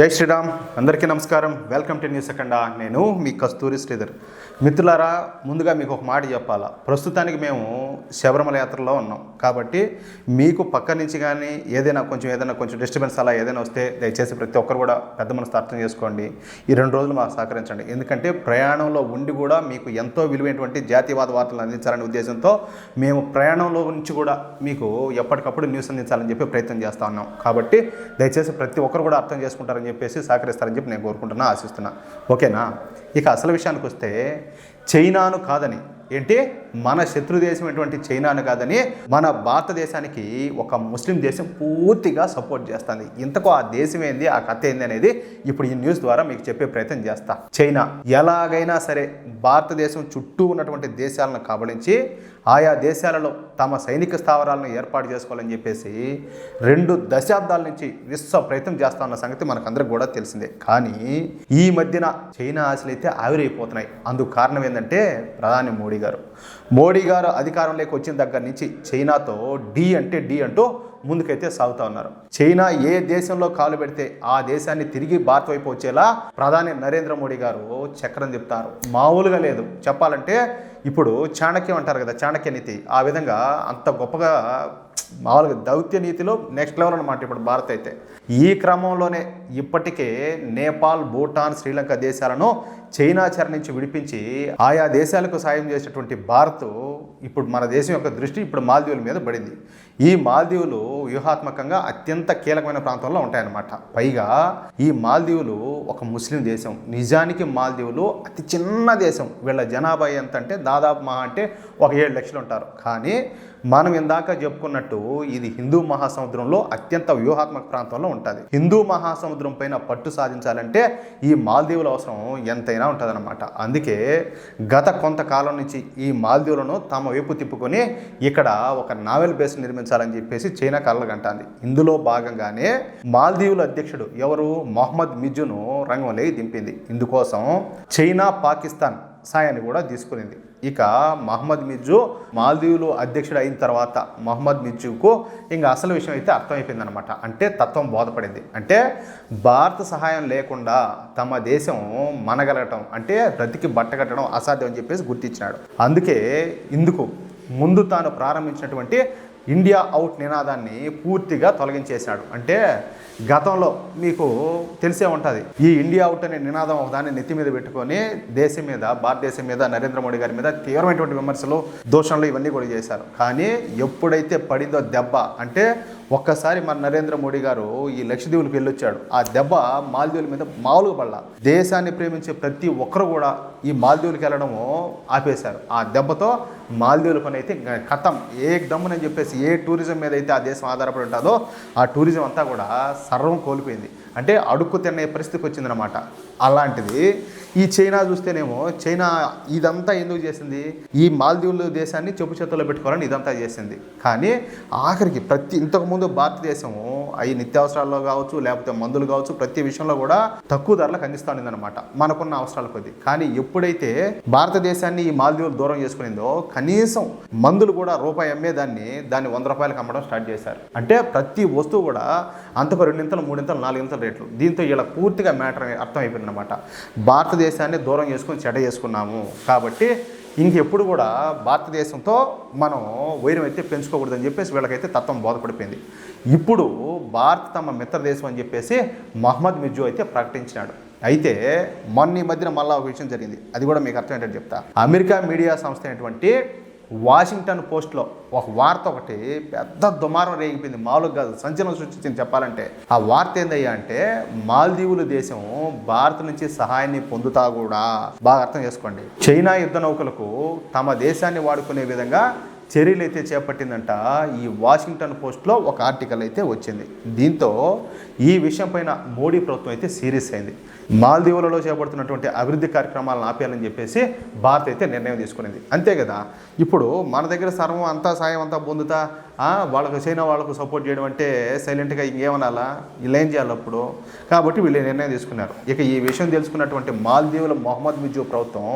జై శ్రీరామ్. అందరికీ నమస్కారం. Welcome to news Akhanda. నేను మీ కస్తూరి శ్రీధర్. మిత్రులారా ముందుగా మీకు ఒక మాట చెప్పాలా? ప్రస్తుతానికి మేము శబరిమల యాత్రలో ఉన్నాం. కాబట్టి మీకు పక్క నుంచి కానీ ఏదైనా కొంచెం ఏదైనా కొంచెం డిస్టర్బెన్స్ అలా ఏదైనా వస్తే దయచేసి ప్రతి ఒక్కరు కూడా పెద్ద మనసు అర్థం చేసుకోండి. ఈ రెండు రోజులు మాకు సహకరించండి. ఎందుకంటే ప్రయాణంలో ఉండి కూడా మీకు ఎంతో విలువైనటువంటి జాతీయవాద వార్తలు అందించాలనే ఉద్దేశంతో మేము ప్రయాణంలో నుంచి కూడా మీకు ఎప్పటికప్పుడు న్యూస్ అందించాలని చెప్పి ప్రయత్నం చేస్తా ఉన్నాం. కాబట్టి దయచేసి ప్రతి ఒక్కరు కూడా అర్థం చేసుకుంటారని చెప్పేసి సహకరిస్తారని చెప్పి నేను కోరుకుంటున్నా ఆశిస్తున్నా. ఓకేనా? ఇక అసలు విషయానికి వస్తే చైనాను కాదని ఏంటి? మన శత్రు ఎటువంటి చైనాను కాదని మన భారతదేశానికి ఒక ముస్లిం దేశం పూర్తిగా సపోర్ట్ చేస్తుంది. ఇంతకు ఆ దేశం ఏంది ఆ కథ ఏంది అనేది ఇప్పుడు ఈ న్యూస్ ద్వారా మీకు చెప్పే ప్రయత్నం చేస్తా. చైనా ఎలాగైనా సరే భారతదేశం చుట్టూ ఉన్నటువంటి దేశాలను కబళించి ఆయా దేశాలలో తమ సైనిక స్థావరాలను ఏర్పాటు చేసుకోవాలని చెప్పేసి రెండు దశాబ్దాల నుంచి విశ్వ ప్రయత్నం చేస్తా ఉన్న సంగతి మనకందరికి కూడా తెలిసిందే. కానీ ఈ మధ్యన చైనా ఆశలు అయితే ఆవిరైపోతున్నాయి. అందుకు కారణం ఏంటంటే ప్రధాని మోడీ గారు. మోడీ గారు అధికారంలోకి వచ్చిన దగ్గర నుంచి చైనాతో డి అంటే డి అంటూ ముందుకైతే సాగుతా ఉన్నారు. చైనా ఏ దేశంలో కాలు పెడితే ఆ దేశాన్ని తిరిగి భారత్ వైపు వచ్చేలా ప్రధాని నరేంద్ర మోడీ గారు చక్రం చెప్తారు మామూలుగా లేదు. చెప్పాలంటే ఇప్పుడు చాణక్యం అంటారు కదా చాణక్య నీతి. ఆ విధంగా అంత గొప్పగా మామూలుగా దౌత్య నీతిలో నెక్స్ట్ లెవెల్ అనమాట ఇప్పుడు భారత్ అయితే. ఈ క్రమంలోనే ఇప్పటికే నేపాల్ భూటాన్ శ్రీలంక దేశాలను చైనా చెర నుంచి విడిపించి ఆయా దేశాలకు సాయం చేసినటువంటి భారత్ ఇప్పుడు మన దేశం యొక్క దృష్టి ఇప్పుడు మాల్దీవుల మీద పడింది. ఈ మాల్దీవులు వ్యూహాత్మకంగా అత్యంత కీలకమైన ప్రాంతంలో ఉంటాయన్నమాట. పైగా ఈ మాల్దీవులు ఒక ముస్లిం దేశం. నిజానికి మాల్దీవులు అతి చిన్న దేశం. వీళ్ళ జనాభా ఎంత అంటే దాదాపు మహా అంటే ఒక ఏడు లక్షలు ఉంటారు. కానీ మనం ఇందాక చెప్పుకున్నట్టు ఇది హిందూ మహాసముద్రంలో అత్యంత వ్యూహాత్మక ప్రాంతంలో ఉంటుంది. హిందూ మహాసముద్రం పైన పట్టు సాధించాలంటే ఈ మాల్దీవుల అవసరం ఎంతైనా ఉంటుందన్నమాట. అందుకే గత కొంతకాలం నుంచి ఈ మాల్దీవులను తమ వైపు తిప్పుకొని ఇక్కడ ఒక నావెల్ బేస్ నిర్మించాలని చెప్పేసి చైనా కళ్ళగంటాంది ఇందులో భాగంగానే మాల్దీవుల అధ్యక్షుడు ఎవరు? మొహమ్మద్ మిజును రంగంలోకి దింపింది. ఇందుకోసం చైనా పాకిస్తాన్ సాయాన్ని కూడా తీసుకునింది. ఇక మహమ్మద్ మిర్జు మాల్దీవులు అధ్యక్షుడు అయిన తర్వాత మహమ్మద్ మిర్జుకు ఇంకా అసలు విషయం అయితే అర్థమైపోయింది అనమాట అంటే తత్వం బోధపడింది. అంటే భారత సహాయం లేకుండా తమ దేశం మనగలగటం అంటే బ్రతికి బట్టగట్టడం అసాధ్యం అని చెప్పేసి గుర్తించినాడు. అందుకే ఇందుకు ముందు తాను ప్రారంభించినటువంటి ఇండియా అవుట్ నినాదాన్ని పూర్తిగా తొలగించేశాడు. అంటే గతంలో మీకు తెలిసే ఉంటుంది ఈ ఇండియా అవుట్ అనే నినాదం ఒకదాన్ని నెత్తి మీద పెట్టుకొని దేశం మీద భారతదేశం మీద నరేంద్ర మోడీ గారి మీద తీవ్రమైనటువంటి విమర్శలు దోషణలు ఇవన్నీ కూడా చేశారు. కానీ ఎప్పుడైతే పడిందో దెబ్బ అంటే ఒక్కసారి మన నరేంద్ర మోడీ గారు ఈ లక్షద్వీపులకు వెళ్ళొచ్చాడు. ఆ దెబ్బ మాల్దీవుల మీద మామూలుగా పడలా. దేశాన్ని ప్రేమించే ప్రతి ఒక్కరు కూడా ఈ మాల్దీవులకు వెళ్ళడము ఆపేశారు. ఆ దెబ్బతో మాల్దీవుల పని అయితే కథం ఏ దమ్మునని చెప్పేసి ఏ టూరిజం మీద అయితే ఆ దేశం ఆధారపడి ఉంటుందో ఆ టూరిజం అంతా కూడా సర్వం కోల్పోయింది. అంటే అడుక్కు తినే పరిస్థితికి వచ్చిందనమాట అలాంటిది ఈ చైనా చూస్తేనేమో చైనా ఇదంతా ఎందుకు చేసింది? ఈ మాల్దీవుల దేశాన్ని చెప్పు చేతుల్లో పెట్టుకోవాలని ఇదంతా చేసింది. కానీ ఆఖరికి ప్రతి ఇంతకుముందు భారతదేశము అవి నిత్యావసరాల్లో కావచ్చు లేకపోతే మందులు కావచ్చు ప్రతి విషయంలో కూడా తక్కువ ధరలకు అందిస్తూ అనమాట మనకున్న అవసరాల కొద్ది. కానీ ఎప్పుడైతే భారతదేశాన్ని ఈ మాల్దీవులు దూరం చేసుకునిందో కనీసం మందులు కూడా రూపాయి అమ్మేదాన్ని దాన్ని వంద రూపాయలకు అమ్మడం స్టార్ట్ చేశారు. అంటే ప్రతి వస్తువు కూడా అంతకు రెండింతలు మూడింతలు నాలుగింతలు రేట్లు. దీంతో ఇలా పూర్తిగా మ్యాటర్ అర్థమైపోయింది అనమాట భారతదేశాన్ని దూరం చేసుకుని చెడ చేసుకున్నాము. కాబట్టి ఇంకెప్పుడు కూడా భారతదేశంతో మనం వైరం అయితే పెంచుకోకూడదని చెప్పేసి వీళ్ళకైతే తత్వం బోధపడిపోయింది. ఇప్పుడు భారత్ తమ మిత్రదేశం అని చెప్పేసి మహమ్మద్ మిర్జు అయితే ప్రకటించినాడు. అయితే మొన్న ఈ మధ్యన మళ్ళీ ఒక విషయం జరిగింది. అది కూడా మీకు అర్థం ఏంటంటే చెప్తా. అమెరికా మీడియా సంస్థ అయినటువంటి వాషింగ్టన్ పోస్ట్లో ఒక వార్త ఒకటి పెద్ద దుమారం రేగిపోయింది. మామూలుగా కాదు సంచలనం సృష్టించింది చెప్పాలంటే. ఆ వార్త ఏందయ్యా అంటే మాల్దీవుల దేశం భారత్ నుంచి సహాయాన్ని పొందుతా కూడా. బాగా అర్థం చేసుకోండి. చైనా యుద్ధ నౌకలకు తమ దేశాన్ని వాడుకునే విధంగా చర్యలు అయితే చేపట్టిందంట ఈ వాషింగ్టన్ పోస్ట్లో ఒక ఆర్టికల్ అయితే వచ్చింది. దీంతో ఈ విషయం పైన మోడీ ప్రభుత్వం అయితే సీరియస్ అయింది. మాల్దీవులలో చేపడుతున్నటువంటి అభివృద్ధి కార్యక్రమాలను ఆపేయాలని చెప్పేసి భారత్ అయితే నిర్ణయం తీసుకునేది. అంతే కదా? ఇప్పుడు మన దగ్గర సర్వం అంతా సాయం అంతా పొందుతా వాళ్ళకు చైనా వాళ్ళకు సపోర్ట్ చేయడం అంటే సైలెంట్గా ఇంకేమనాలా? ఇలా ఏం చేయాలి అప్పుడు? కాబట్టి వీళ్ళు నిర్ణయం తీసుకున్నారు. ఇక ఈ విషయం తెలుసుకున్నటువంటి మాల్దీవుల మొహమ్మద్ మిజు ప్రభుత్వం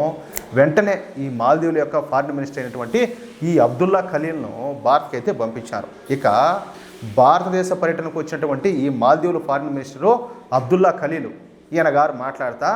వెంటనే ఈ మాల్దీవుల యొక్క ఫారిన్ మినిస్టర్ అయినటువంటి ఈ అబ్దుల్లా ఖలీల్ను భారత్కి అయితే పంపించారు. ఇక భారతదేశ పర్యటనకు వచ్చినటువంటి ఈ మాల్దీవుల ఫారిన్ మినిస్టరు అబ్దుల్లా ఖలీలు ఈయన గారు మాట్లాడతా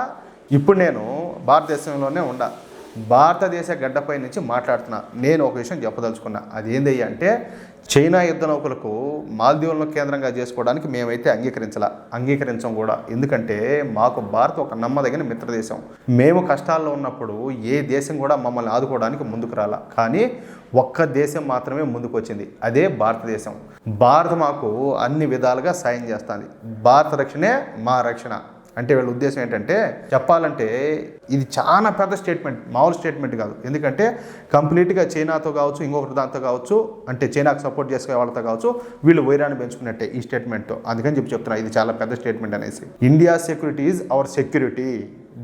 ఇప్పుడు నేను భారతదేశంలోనే ఉండా. భారతదేశ గడ్డపై నుంచి మాట్లాడుతున్నా. నేను ఒక విషయం చెప్పదలుచుకున్నా. అది ఏంది అంటే చైనా యుద్ధ నౌకలకు మాల్దీవులను కేంద్రంగా చేసుకోవడానికి మేమైతే అంగీకరించాల. అంగీకరించం కూడా. ఎందుకంటే మాకు భారత్ ఒక నమ్మదగిన మిత్రదేశం. మేము కష్టాల్లో ఉన్నప్పుడు ఏ దేశం కూడా మమ్మల్ని ఆదుకోవడానికి ముందుకు రాల. కానీ ఒక్క దేశం మాత్రమే ముందుకు వచ్చింది అదే భారతదేశం. భారత్ మాకు అన్ని విధాలుగా సాయం చేస్తుంది. భారత రక్షణే మా రక్షణ. అంటే వీళ్ళ ఉద్దేశం ఏంటంటే చెప్పాలంటే ఇది చాలా పెద్ద స్టేట్మెంట్ మామూలు స్టేట్మెంట్ కాదు. ఎందుకంటే కంప్లీట్గా చైనాతో కావచ్చు ఇంకొకటి దాంతో కావచ్చు అంటే చైనాకు సపోర్ట్ చేసుకునే వాళ్ళతో కావచ్చు వీళ్ళు వైరాన్ని పెంచుకున్నట్టే ఈ స్టేట్మెంట్ అందుకని చెప్పి చెప్తున్నా ఇది చాలా పెద్ద స్టేట్మెంట్ అనేసి. India security is our security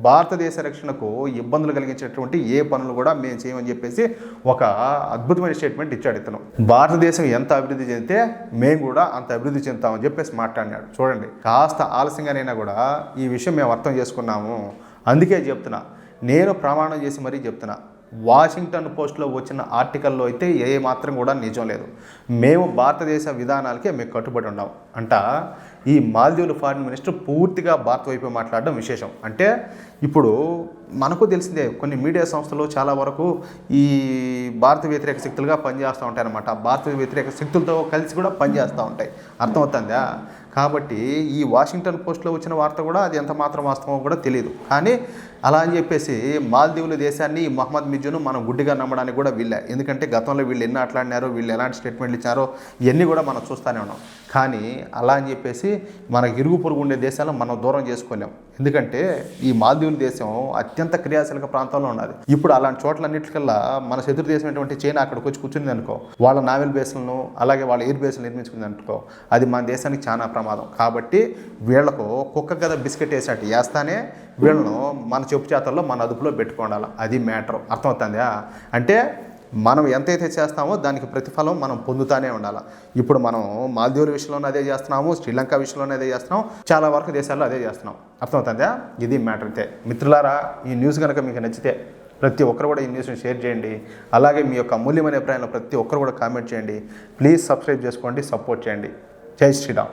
భారతదేశ రక్షణకు ఇబ్బందులు కలిగించేటువంటి ఏ పనులు కూడా మేము చేయమని చెప్పేసి ఒక అద్భుతమైన స్టేట్మెంట్ ఇచ్చాడు ఇతను. భారతదేశం ఎంత అభివృద్ధి చెందితే మేము కూడా అంత అభివృద్ధి చెందుతామని చెప్పేసి మాట్లాడినాడు. చూడండి కాస్త ఆలస్యంగానైనా కూడా ఈ విషయం మేము అర్థం చేసుకున్నాము. అందుకే చెప్తున్నా నేను ప్రమాణం చేసి మరీ చెప్తున్నా వాషింగ్టన్ పోస్ట్లో వచ్చిన ఆర్టికల్లో అయితే ఏ మాత్రం కూడా నిజం లేదు. మేము భారతదేశ విధానాలకే మేము కట్టుబడి ఉన్నాం. అంట ఈ మాల్దీవుల ఫారిన్ మినిస్టర్ పూర్తిగా భారత్ వైపు మాట్లాడడం విశేషం. అంటే ఇప్పుడు మనకు తెలిసిందే కొన్ని మీడియా సంస్థలు చాలా వరకు ఈ భారత వ్యతిరేక శక్తులుగా పనిచేస్తూ ఉంటాయి అన్నమాట. భారత వ్యతిరేక శక్తులతో కలిసి కూడా పనిచేస్తూ ఉంటాయి. అర్థమవుతుందా? కాబట్టి ఈ వాషింగ్టన్ పోస్ట్లో వచ్చిన వార్త కూడా అది ఎంత మాత్రం వాస్తవమో కూడా తెలియదు కానీ అలా అని చెప్పేసి మాల్దీవుల దేశాన్ని మహమ్మద్ మిజును మనం గుడ్డిగా నమ్మడానికి కూడా వీళ్ళే ఎందుకంటే గతంలో వీళ్ళు ఎన్ని ఆటలాడినారో వీళ్ళు ఎలాంటి స్టేట్మెంట్లు ఇచ్చారో ఇవన్నీ కూడా మనం చూస్తూనే ఉన్నాం. కానీ అలా అని చెప్పేసి మన ఇరుగు పొరుగు ఉండే దేశాలను మనం దూరం చేసుకోలేం ఎందుకంటే ఈ మాల్దీవుల దేశం అత్యంత క్రియాశీలక ప్రాంతంలో ఉన్నది. ఇప్పుడు అలాంటి చోట్లన్నిటికల్లా మన శత్రు దేశం అయినటువంటి చైనా అక్కడికి వచ్చి కూర్చుంది అనుకో వాళ్ళ నావెల్ బేస్లను అలాగే వాళ్ళ ఎయిర్ బేస్లు నిర్మించుకుంది అనుకో అది మన దేశానికి చాలా ప్రమాదం. కాబట్టి వీళ్ళకు కుక్క కదా బిస్కెట్ వేసినట్టు వేస్తానే వీళ్ళను మన చెప్పు చేతల్లో మన అదుపులో పెట్టుకోవాలి అది మ్యాటర్. అర్థమవుతుందా? అంటే మనం ఎంతైతే చేస్తామో దానికి ప్రతిఫలం మనం పొందుతానే ఉండాలి. ఇప్పుడు మనం మాల్దీవుల విషయంలోనే అదే చేస్తున్నాము శ్రీలంక విషయంలోనే అదే చేస్తున్నాం చాలా వరకు దేశాల్లో అదే చేస్తున్నాం. అర్థమవుతుందా? ఇది మ్యాటర్ అయితే మిత్రులారా ఈ న్యూస్ కనుక మీకు నచ్చితే ప్రతి ఒక్కరు కూడా ఈ న్యూస్ని షేర్ చేయండి. అలాగే మీ యొక్క అమూల్యమైన అభిప్రాయంలో ప్రతి ఒక్కరు కూడా కామెంట్ చేయండి. ప్లీజ్ సబ్స్క్రైబ్ చేసుకోండి సపోర్ట్ చేయండి. జై శ్రీరామ్.